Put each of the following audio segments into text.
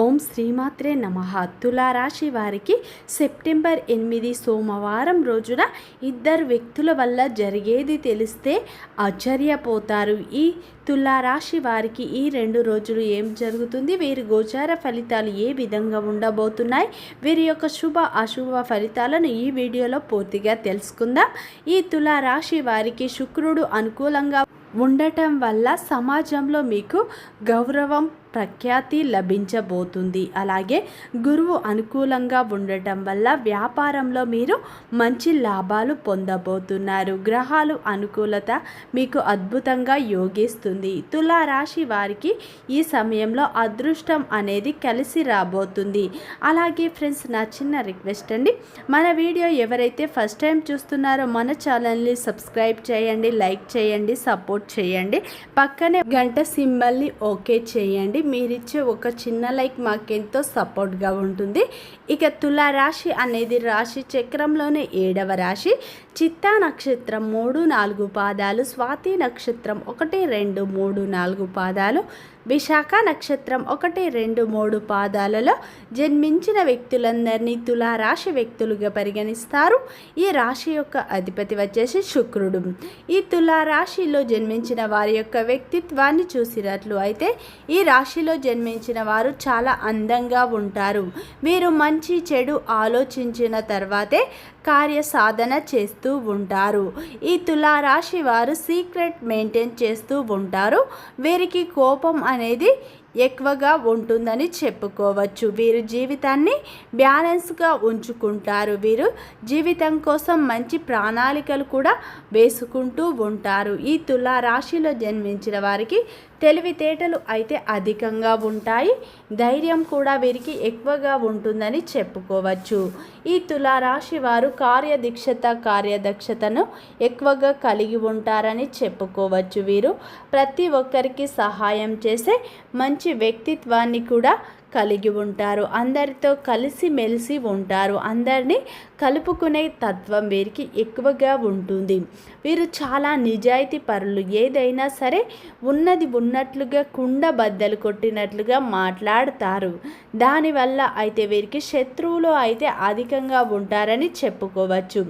ఓం శ్రీమాత్రే నమ. తులారాశి వారికి సెప్టెంబర్ ఎనిమిది సోమవారం రోజున ఇద్దరు వ్యక్తుల వల్ల జరిగేది తెలిస్తే ఆశ్చర్యపోతారు. ఈ తులారాశి వారికి ఈ రెండు రోజులు ఏం జరుగుతుంది? వీరి గోచార ఫలితాలు ఏ విధంగా ఉండబోతున్నాయి? వీరి యొక్క శుభ అశుభ ఫలితాలను ఈ వీడియోలో పూర్తిగా తెలుసుకుందాం. ఈ తులారాశి వారికి శుక్రుడు అనుకూలంగా ఉండటం వల్ల సమాజంలో మీకు గౌరవం ప్రఖ్యాతి లభించబోతుంది. అలాగే గురువు అనుకూలంగా ఉండటం వల్ల వ్యాపారంలో మీరు మంచి లాభాలు పొందబోతున్నారు. గ్రహాలు అనుకూలత మీకు అద్భుతంగా యోగిస్తుంది. తులారాశి వారికి ఈ సమయంలో అదృష్టం అనేది కలిసి రాబోతుంది. అలాగే ఫ్రెండ్స్ నా చిన్న రిక్వెస్ట్ అండి మన వీడియో ఎవరైతే ఫస్ట్ టైం చూస్తున్నారో మన ఛానల్ని సబ్స్క్రైబ్ చేయండి లైక్ చేయండి సపోర్ట్ చేయండి. పక్కనే గంట సింబల్ని ఓకే చేయండి. మీరిచ్చే ఒక చిన్న లైక్ మాకెంతో సపోర్ట్గా ఉంటుంది. ఇక తులారాశి అనేది రాశి చక్రంలోనే ఏడవ రాశి. చిత్తా నక్షత్రం మూడు నాలుగు పాదాలు స్వాతి నక్షత్రం ఒకటి రెండు మూడు నాలుగు పాదాలు విశాఖ నక్షత్రం ఒకటి రెండు మూడు పాదాలలో జన్మించిన వ్యక్తులందరినీ తులారాశి వ్యక్తులుగా పరిగణిస్తారు. ఈ రాశి యొక్క అధిపతి వచ్చేసి శుక్రుడు. ఈ తులారాశిలో జన్మించిన వారి యొక్క వ్యక్తిత్వాన్ని చూసినట్లు అయితే ఈ రాశిలో జన్మించిన వారు చాలా అందంగా ఉంటారు. వీరు మంచి చెడు ఆలోచించిన తర్వాతే కార్య సాధన చేస్తూ ఉంటారు. ఈ తులారాశి వారు సీక్రెట్ మెయింటైన్ చేస్తూ ఉంటారు. వీరికి కోపం అనేది ఎక్కువగా ఉంటుందని చెప్పుకోవచ్చు. వీరు జీవితాన్ని బ్యాలెన్స్గా ఉంచుకుంటారు. వీరు జీవితం కోసం మంచి ప్రణాళికలు కూడా వేసుకుంటూ ఉంటారు. ఈ తులారాశిలో జన్మించిన వారికి తెలివితేటలు అయితే అధికంగా ఉంటాయి. ధైర్యం కూడా వీరికి ఎక్కువగా ఉంటుందని చెప్పుకోవచ్చు. ఈ తులారాశి వారు కార్యదీక్షత కార్యదక్షతను ఎక్కువగా కలిగి ఉంటారని చెప్పుకోవచ్చు వీరు. ప్రతి ఒక్కరికి సహాయం చేసే మంచి వ్యక్తిత్వాన్ని కూడా కలిగి ఉంటారు. అందరితో కలిసి మెలిసి ఉంటారు. అందరినీ కలుపుకునే తత్వం వీరికి ఎక్కువగా ఉంటుంది. వీరు చాలా నిజాయితీ పరులు. ఏదైనా సరే ఉన్నది ఉన్నట్లుగా కుండ బద్దలు కొట్టినట్లుగా మాట్లాడతారు. దానివల్ల అయితే వీరికి శత్రువులు అయితే అధికంగా ఉంటారని చెప్పుకోవచ్చు.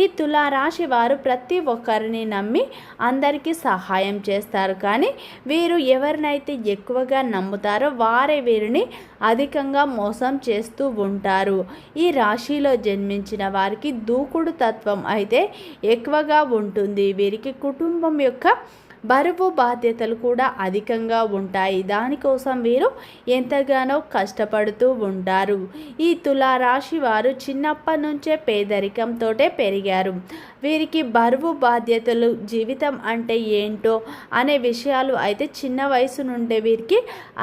ఈ తులారాశి వారు ప్రతి ఒక్కరిని నమ్మి అందరికీ సహాయం చేస్తారు. కానీ వీరు ఎవరినైతే ఎక్కువగా నమ్ముతారో వారే వీరిని అధికంగా మోసం చేస్తూ ఉంటారు. ఈ రాశిలో జన్మించిన వారికి దూకుడు తత్వం అయితే ఎక్కువగా ఉంటుంది. వీరికి కుటుంబం యొక్క బరువు బాధ్యతలు కూడా అధికంగా ఉంటాయి. దానికోసం వీరు ఎంతగానో కష్టపడుతూ ఉంటారు. ఈ తులారాశి వారు చిన్నప్పటి నుంచే పేదరికంతో పెరిగారు. వీరికి బరువు బాధ్యతలు జీవితం అంటే ఏంటో అనే విషయాలు అయితే చిన్న వయసు నుండే వీరికి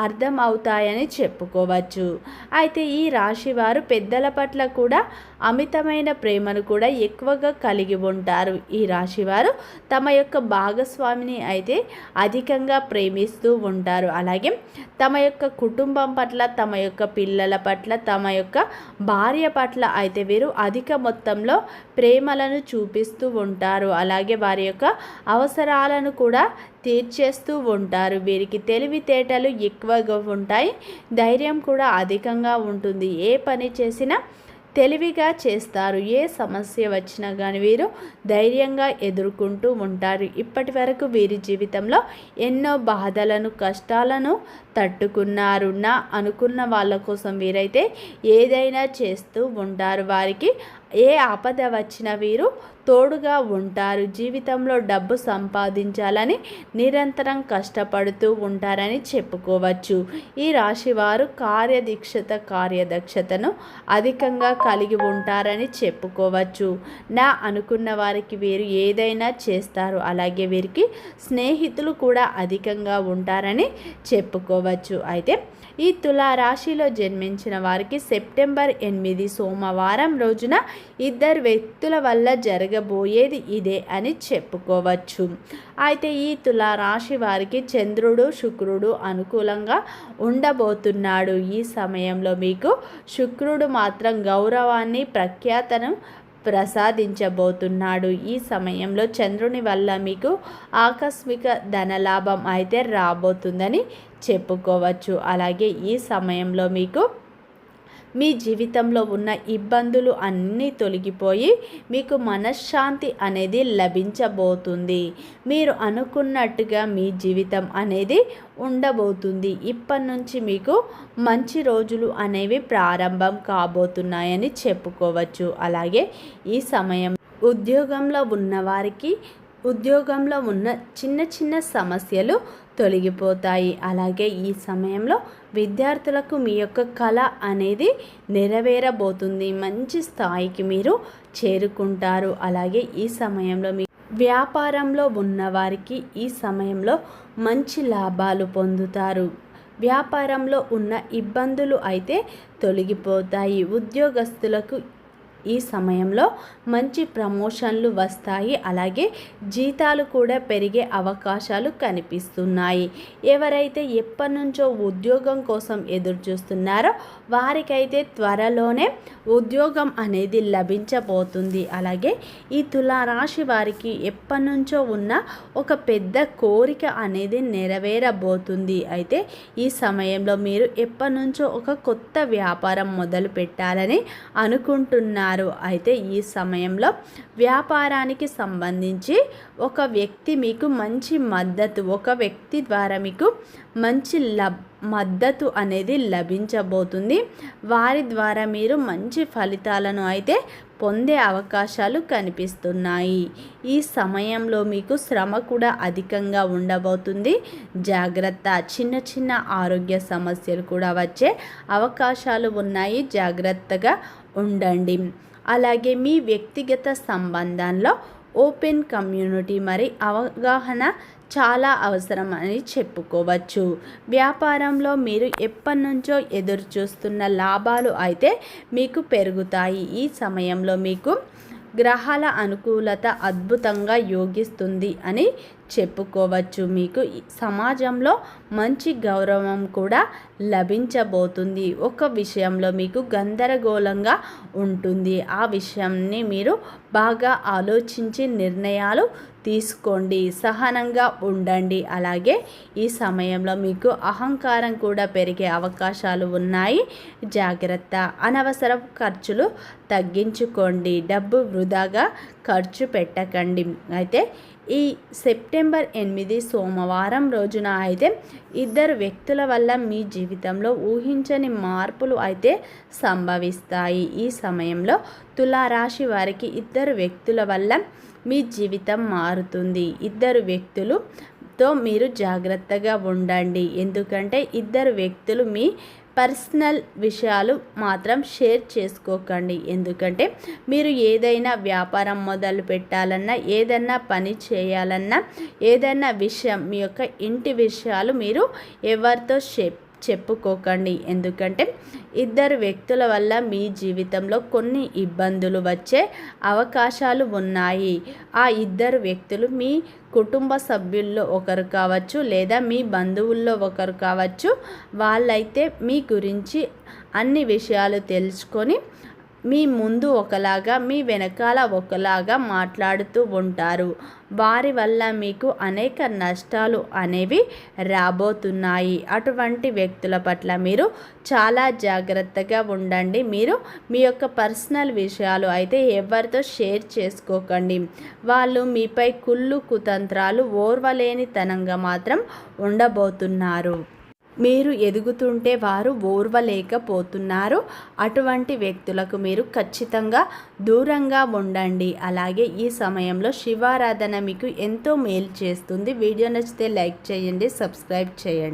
అర్థం అవుతాయని చెప్పుకోవచ్చు. అయితే ఈ రాశి వారు పెద్దల పట్ల కూడా అమితమైన ప్రేమను కూడా ఎక్కువగా కలిగి ఉంటారు. ఈ రాశివారు తమ యొక్క భాగస్వామిని అయితే అధికంగా ప్రేమిస్తూ ఉంటారు. అలాగే తమ యొక్క కుటుంబం పట్ల తమ యొక్క పిల్లల పట్ల తమ యొక్క భార్య పట్ల అయితే వీరు అధిక మొత్తంలో ప్రేమలను చూపిస్తూ ఉంటారు. అలాగే వారి యొక్క అవసరాలను కూడా తీర్చేస్తూ ఉంటారు. వీరికి తెలివితేటలు ఎక్కువగా ఉంటాయి. ధైర్యం కూడా అధికంగా ఉంటుంది. ఏ పని చేసినా తెలివిగా చేస్తారు. ఏ సమస్య వచ్చినా కానీ వీరు ధైర్యంగా ఎదుర్కొంటూ ఉంటారు. ఇప్పటి వరకు వీరి జీవితంలో ఎన్నో బాధలను కష్టాలను తట్టుకున్నారు. నా అనుకున్న వాళ్ళ కోసం వీరైతే ఏదైనా చేస్తూ ఉంటారు. వారికి ఏ ఆపద వచ్చిన వీరు తోడుగా ఉంటారు. జీవితంలో డబ్బు సంపాదించాలని నిరంతరం కష్టపడుతూ ఉంటారని చెప్పుకోవచ్చు. ఈ రాశి వారు కార్యదీక్షత కార్యదక్షతను అధికంగా కలిగి ఉంటారని చెప్పుకోవచ్చు. నా అనుకున్న వారికి వీరు ఏదైనా చేస్తారు. అలాగే వీరికి స్నేహితులు కూడా అధికంగా ఉంటారని చెప్పుకోవచ్చు. అయితే ఈ తులారాశిలో జన్మించిన వారికి సెప్టెంబర్ ఎనిమిది సోమవారం రోజున ఇద్దరు వ్యక్తుల వల్ల జరగబోయేది ఇదే అని చెప్పుకోవచ్చు. అయితే ఈ తులారాశి వారికి చంద్రుడు శుక్రుడు అనుకూలంగా ఉండబోతున్నాడు. ఈ సమయంలో మీకు శుక్రుడు మాత్రం గౌరవాన్ని ప్రఖ్యాతను ప్రసాదించబోతున్నాడు. ఈ సమయంలో చంద్రుని వల్ల మీకు ఆకస్మిక ధనలాభం అయితే రాబోతుందని చెప్పుకోవచ్చు. అలాగే ఈ సమయంలో మీకు మీ జీవితంలో ఉన్న ఇబ్బందులు అన్నీ తొలగిపోయి మీకు మనశ్శాంతి అనేది లభించబోతుంది. మీరు అనుకున్నట్టుగా మీ జీవితం అనేది ఉండబోతుంది. ఇప్పటి నుంచి మీకు మంచి రోజులు అనేవి ప్రారంభం కాబోతున్నాయని చెప్పుకోవచ్చు. అలాగే ఈ సమయం ఉద్యోగంలో ఉన్నవారికి ఉద్యోగంలో ఉన్న చిన్న చిన్న సమస్యలు తొలగిపోతాయి. అలాగే ఈ సమయంలో విద్యార్థులకు మీ యొక్క కళ అనేది నెరవేరబోతుంది. మంచి స్థాయికి మీరు చేరుకుంటారు. అలాగే ఈ సమయంలో మీ వ్యాపారంలో ఉన్నవారికి ఈ సమయంలో మంచి లాభాలు పొందుతారు. వ్యాపారంలో ఉన్న ఇబ్బందులు అయితే తొలగిపోతాయి. ఉద్యోగస్తులకు ఈ సమయంలో మంచి ప్రమోషన్లు వస్తాయి. అలాగే జీతాలు కూడా పెరిగే అవకాశాలు కనిపిస్తున్నాయి. ఎవరైతే ఎప్పటి నుంచో ఉద్యోగం కోసం ఎదురు చూస్తున్నారో వారికైతే త్వరలోనే ఉద్యోగం అనేది లభించబోతుంది. అలాగే ఈ తులారాశి వారికి ఎప్పటి నుంచో ఉన్న ఒక పెద్ద కోరిక అనేది నెరవేరబోతుంది. అయితే ఈ సమయంలో మీరు ఎప్పటి నుంచో ఒక కొత్త వ్యాపారం మొదలు పెట్టాలని అనుకుంటున్నారు. ఉన్నారు అయితే ఈ సమయంలో వ్యాపారానికి సంబంధించి ఒక వ్యక్తి మీకు మంచి మద్దతు ఒక వ్యక్తి ద్వారా మీకు మంచి లబ్ మద్దతు అనేది లభించబోతుంది. వారి ద్వారా మీరు మంచి ఫలితాలను అయితే పొందే అవకాశాలు కనిపిస్తున్నాయి. ఈ సమయంలో మీకు శ్రమ కూడా అధికంగా ఉండబోతుంది. జాగ్రత్త చిన్న చిన్న ఆరోగ్య సమస్యలు కూడా వచ్చే అవకాశాలు ఉన్నాయి. జాగ్రత్తగా ఉండండి. అలాగే మీ వ్యక్తిగత సంబంధంలో ఓపెన్ కమ్యూనిటీ మరి అవగాహన చాలా అవసరం అని చెప్పుకోవచ్చు. వ్యాపారంలో మీరు ఎప్పటి నుంచో ఎదురు చూస్తున్న లాభాలు అయితే మీకు పెరుగుతాయి. ఈ సమయంలో మీకు గ్రహాల అనుకూలత అద్భుతంగా యోగిస్తుంది అని చెప్పుకోవచ్చు. మీకు సమాజంలో మంచి గౌరవం కూడా లభించబోతుంది. ఒక విషయంలో మీకు గందరగోళంగా ఉంటుంది. ఆ విషయాన్ని మీరు బాగా ఆలోచించి నిర్ణయాలు తీసుకోండి సహనంగా ఉండండి. అలాగే ఈ సమయంలో మీకు అహంకారం కూడా పెరిగే అవకాశాలు ఉన్నాయి. జాగ్రత్త. అనవసర ఖర్చులు తగ్గించుకోండి. డబ్బు వృధాగా ఖర్చు పెట్టకండి. అయితే ఈ సెప్టెంబర్ ఎనిమిది సోమవారం రోజున అయితే ఇద్దరు వ్యక్తుల వల్ల మీ జీవితంలో ఊహించని మార్పులు అయితే సంభవిస్తాయి. ఈ సమయంలో తులారాశి వారికి ఇద్దరు వ్యక్తుల వల్ల మీ జీవితం మారుతుంది. ఇద్దరు వ్యక్తులు తో మీరు జాగ్రత్తగా ఉండండి. ఎందుకంటే ఇద్దరు వ్యక్తులు మీ పర్సనల్ విషయాలు మాత్రం షేర్ చేసుకోకండి. ఎందుకంటే మీరు ఏదైనా వ్యాపారం మొదలు పెట్టాలన్నా ఏదన్నా పని చేయాలన్నా ఏదైనా విషయం మీ యొక్క ఇంటి విషయాలు మీరు ఎవరితో షేప్ చెప్పుకోకండి. ఎందుకంటే ఇద్దరు వ్యక్తుల వల్ల మీ జీవితంలో కొన్ని ఇబ్బందులు వచ్చే అవకాశాలు ఉన్నాయి. ఆ ఇద్దరు వ్యక్తులు మీ కుటుంబ సభ్యుల్లో ఒకరు కావచ్చు లేదా మీ బంధువుల్లో ఒకరు కావచ్చు వాళ్ళైతే మీ గురించి అన్ని విషయాలు తెలుసుకొని మీ ముందు ఒకలాగా మీ వెనకాల ఒకలాగా మాట్లాడుతూ ఉంటారు. వారి వల్ల మీకు అనేక నష్టాలు అనేవి రాబోతున్నాయి. అటువంటి వ్యక్తుల పట్ల మీరు చాలా జాగ్రత్తగా ఉండండి. మీరు మీ యొక్క పర్సనల్ విషయాలు అయితే ఎవరితో షేర్ చేసుకోకండి. వాళ్ళు మీపై కుళ్ళు కుతంత్రాలు ఓర్వలేనితనంగా మాత్రం ఉండబోతున్నారు. మీరు ఎదుగుతుంటే వారు ఓర్వలేకపోతున్నారు. అటువంటి వ్యక్తులకు మీరు ఖచ్చితంగా దూరంగా ఉండండి. అలాగే ఈ సమయంలో శివారాధన మీకు ఎంతో మేలు చేస్తుంది. వీడియో నచ్చితే లైక్ చేయండి సబ్స్క్రైబ్ చేయండి.